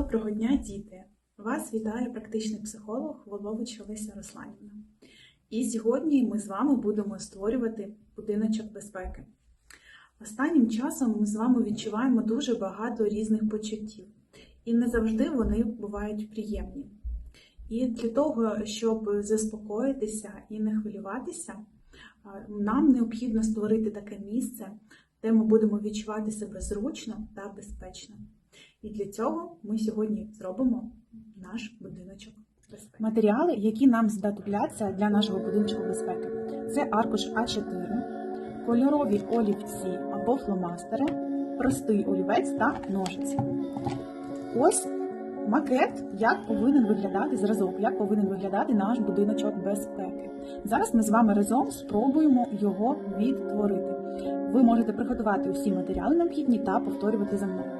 Доброго дня, діти! Вас вітає практичний психолог Волович Олеся Русланівна. І сьогодні ми з вами будемо створювати будиночок безпеки. Останнім часом ми з вами відчуваємо дуже багато різних почуттів, і не завжди вони бувають приємні. І для того, щоб заспокоїтися і не хвилюватися, нам необхідно створити таке місце, де ми будемо відчувати себе зручно та безпечно. І для цього ми сьогодні зробимо наш будиночок безпеки. Матеріали, які нам знадобляться для нашого будиночку безпеки, це аркуш А4, кольорові олівці або фломастери, простий олівець та ножиці. Ось макет, як повинен виглядати зразок, як повинен виглядати наш будиночок безпеки. Зараз ми з вами разом спробуємо його відтворити. Ви можете приготувати усі матеріали необхідні та повторювати за мною.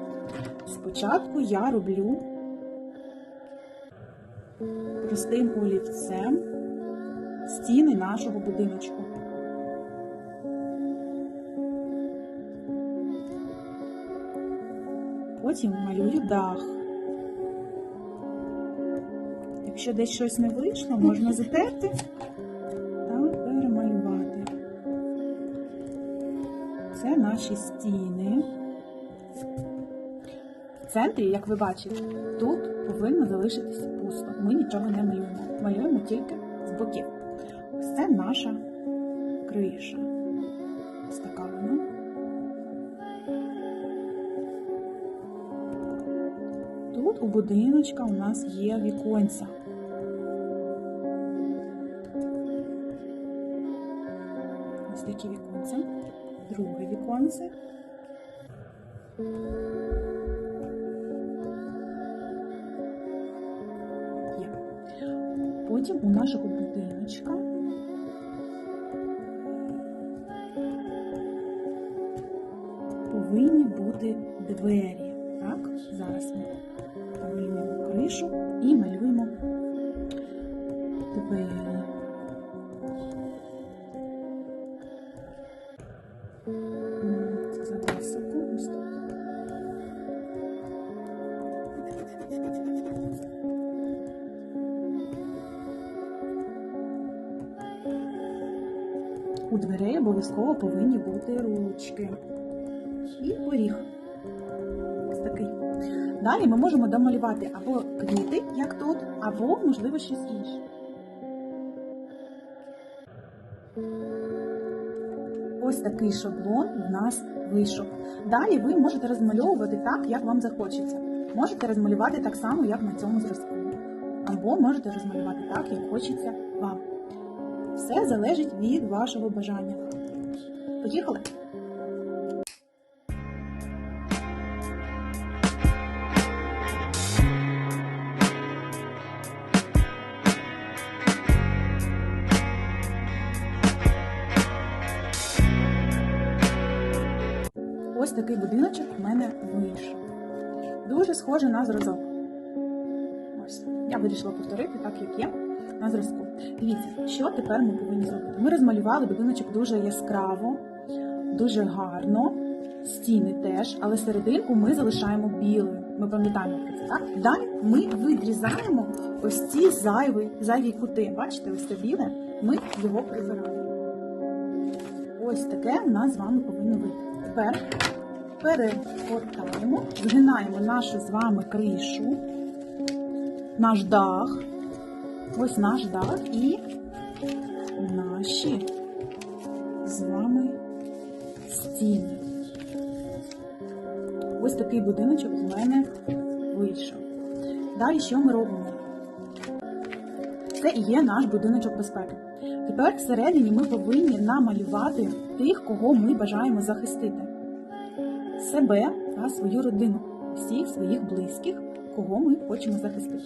Спочатку я роблю простим олівцем стіни нашого будиночку. Потім малюю дах. Якщо десь щось не вийшло, можна затерти та перемалювати. Це наші стіни. Центрі, як ви бачите, тут повинно залишитись пусто. Ми нічого не малюємо. Малюємо тільки з боків. Ось це наша криша. Ось така вона. Тут у будиночка у нас є віконця. Ось такі віконця. Друге віконце. Потім у нашого будиночка повинні бути двері. Так, зараз ми малюємо кришу і малюємо двері. М, У дверей обов'язково повинні бути ручки. І поріг. Ось такий. Далі ми можемо домалювати або квіти, як тут, або, можливо, щось інше. Ось такий шаблон в нас вийшов. Далі ви можете розмальовувати так, як вам захочеться. Можете розмалювати так само, як на цьому зразку. Або можете розмалювати так, як хочеться вам. Все залежить від вашого бажання. Поїхали! Ось такий будиночок в мене вийшов. Дуже схожий на зразок. Ось. Я вирішила повторити так, як є на зразку. Дивіться, що тепер ми повинні зробити. Ми розмалювали будиночок дуже яскраво, дуже гарно, стіни теж, але серединку ми залишаємо білою. Ми пам'ятаємо про це, так? Далі ми відрізаємо ось ці зайві, зайві кути. Бачите, ось це біле, ми його прибираємо. Ось таке в нас з вами повинно вийти. Тепер перегортаємо, згинаємо нашу з вами кришу, наш дах, ось наш дах і наші з вами стіни. Ось такий будиночок у мене вийшов. Далі що ми робимо? Це і є наш будиночок безпеки. Тепер всередині ми повинні намалювати тих, кого ми бажаємо захистити. Себе та свою родину, всіх своїх близьких, кого ми хочемо захистити.